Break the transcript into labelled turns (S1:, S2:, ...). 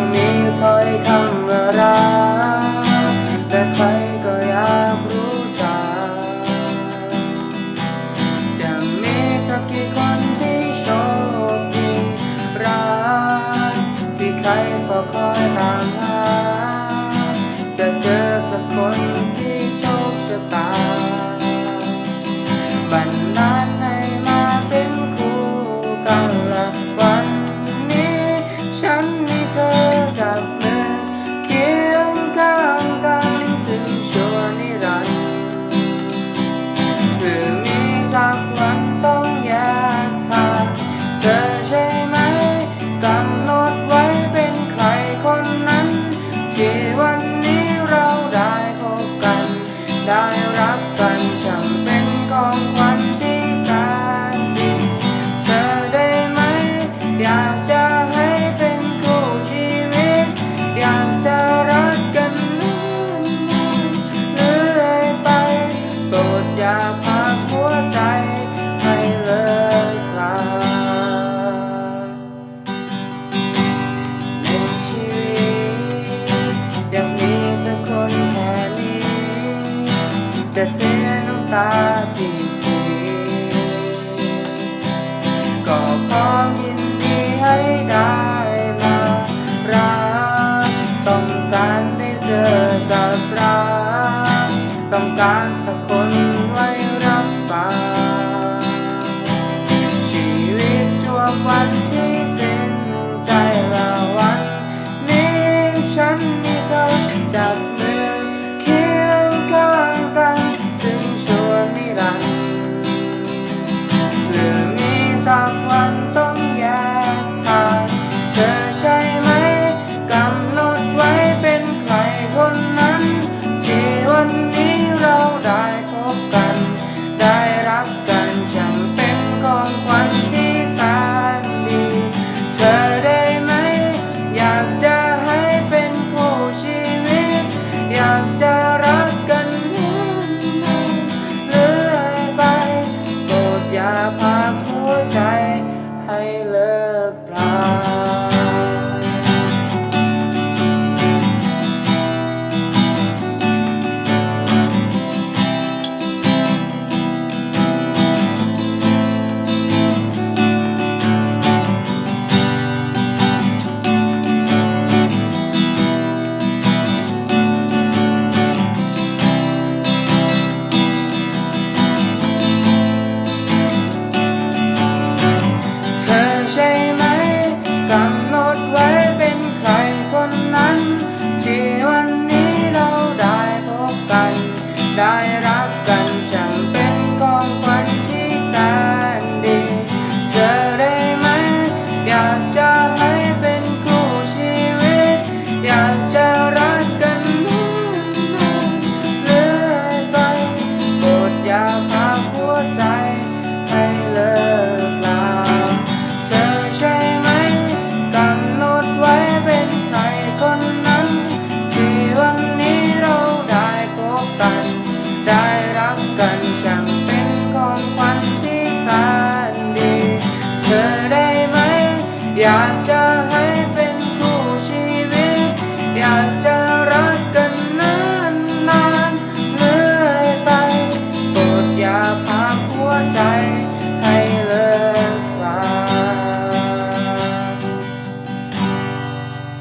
S1: ต้องมีถ้อยคำว่ารักแต่ใครก็อยากรู้จักจะมีสักกี่คนที่โชคดีรักที่ใครเฝ้าคอยตามหาจะเจอสักคนที่โชคชะตา ได้รักกันช่างเป็นของขวัญที่แสนดีเธอได้ไหม อยากจะให้เป็นคู่ชีวิต อยากจะรักกันนานเรื่อยไปโปรดอย่าพาหัวใจ แต่เสียน้ำตาทีทีก็พร้อมยินดีให้ได้มารักต้องการได้เจอกับรักต้องการสักคนไว้รับฟังชีวิตชั่ววันที่ ใช่ไหมกำหนดไว้เป็นใครคนนั้น ที่วันนี้เราได้พบกัน ได้รักกันช่างเป็นของขวัญที่แสนดี เธอได้ไหม อยากจะให้เป็นคู่ชีวิต อยากจะรักกันนานๆเรื่อยไปโปรดอย่าพาหัวใจให้เลิกลา ข